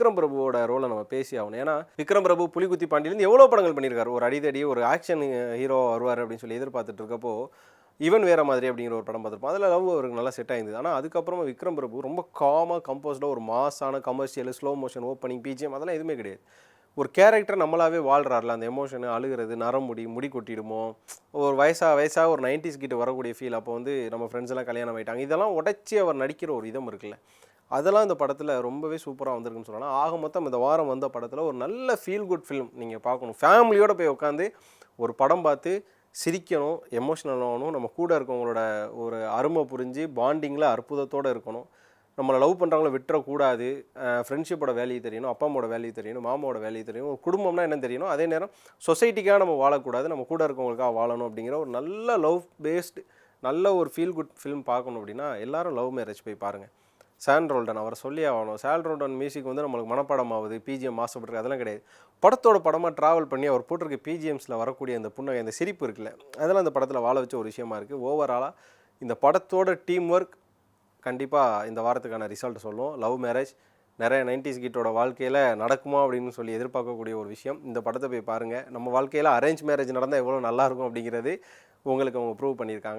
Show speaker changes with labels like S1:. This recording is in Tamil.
S1: விக்ரம் பிரபுவோட ரோலை நம்ம பேசி ஆகணும். ஏன்னா விக்ரம் பிரபு புலிகுத்தி பாண்டியிலேருந்து எவ்வளோ படங்கள் பண்ணியிருக்காரு ஒரு அடிதடி ஒரு ஆக்ஷன் ஹீரோ வருவார் அப்படின்னு சொல்லி எதிர்பார்த்துட்டு இருக்கப்போ இவன் வேற மாதிரி அப்படிங்கிற ஒரு படம் பார்த்துருப்போம். அதில் லவ் அவருக்கு நல்லா செட் ஆயிருந்தது. ஆனால் அதுக்கப்புறமா விக்ரம் பிரபு ரொம்ப காமாக கம்போஸ்டாக ஒரு மாஸான commercial slow motion opening BGM அதெல்லாம் எதுவுமே கிடையாது. ஒரு கேரக்டர் நம்மளாவே வாழ்கிறாரில்ல அந்த எமோஷனு அழுகிறது நரமுடி முடி கொட்டிடுமோ ஒரு வயசாக வயசாக ஒரு நைன்டிஸ் கிட்ட வரக்கூடிய ஃபீல் அப்போ வந்து நம்ம ஃப்ரெண்ட்ஸ் எல்லாம் கல்யாணம் ஆயிட்டாங்க. இதெல்லாம் உடச்சி அவர் நடிக்கிற ஒரு இதம் இருக்குல்ல. அதெல்லாம் இந்த படத்தில் ரொம்பவே சூப்பராக வந்திருக்குன்னு சொல்லலாம். ஆக மொத்தம் இந்த வாரம் வந்த படத்தில் ஒரு நல்ல ஃபீல் குட் ஃபிலிம் நீங்கள் பார்க்கணும். ஃபேமிலியோடு போய் உட்காந்து ஒரு படம் பார்த்து சிரிக்கணும் எமோஷனல் ஆகணும். நம்ம கூட இருக்கவங்களோட ஒரு அருமை புரிஞ்சு பாண்டிங்கில் அற்புதத்தோடு இருக்கணும். நம்மளை லவ் பண்ணுறவங்கள விட்டுறக்கூடாது. ஃப்ரெண்ட்ஷிப்போட வேல்யூ தெரியணும் அப்பா அம்மாவோட வேல்யூ தெரியணும் மாமாவோட வேல்யூ தெரியணும். ஒரு குடும்பம்னா என்ன தெரியணும்? அதே நேரம் சொசைட்டிக்காக நம்ம வாழக்கூடாது. நம்ம கூட இருக்கவங்களுக்காக வாழணும் அப்படிங்கிற ஒரு நல்ல லவ் பேஸ்டு நல்ல ஒரு ஃபீல் குட் ஃபிலிம் பார்க்கணும் அப்படின்னா எல்லாரும் லவ் மேரேஜ் போய் பாருங்கள் சாண்ட்ரோல்டன் ரோல்டன் அவரை சொல்லி ஆகணும். சாண்ட்ரோல்டன் ரோல்டன் மியூசிக் வந்து நம்மளுக்கு மனப்பாடம் ஆகுது பிஜிஎம் மாசுபட்டுருக்கு அதெல்லாம் கிடையாது. படத்தோட படமாக ட்ராவல் பண்ணி அவர் போட்டிருக்க பிஜிஎம்ஸில் வரக்கூடிய அந்த புன்னகை அந்த சிரிப்பு இருக்குல்ல அதெல்லாம் அந்த படத்தில் வாழ வச்ச ஒரு விஷயமா இருக்குது ஓவராலாக இந்த படத்தோட டீம் ஒர்க் கண்டிப்பாக இந்த வாரத்துக்கான ரிசல்ட் சொல்லும். லவ் மேரேஜ் நிறைய நைன்டிஸ் கிட்டோட வாழ்க்கையில் நடக்குமா அப்படின்னு சொல்லி எதிர்பார்க்கக்கூடிய ஒரு விஷயம். இந்த படத்தை போய் பாருங்கள் நம்ம வாழ்க்கையில் அரேஞ்ச் மேரேஜ் நடந்தால் எவ்வளோ நல்லாயிருக்கும் அப்படிங்கிறது உங்களுக்கு அவங்க ப்ரூவ் பண்ணியிருக்காங்க.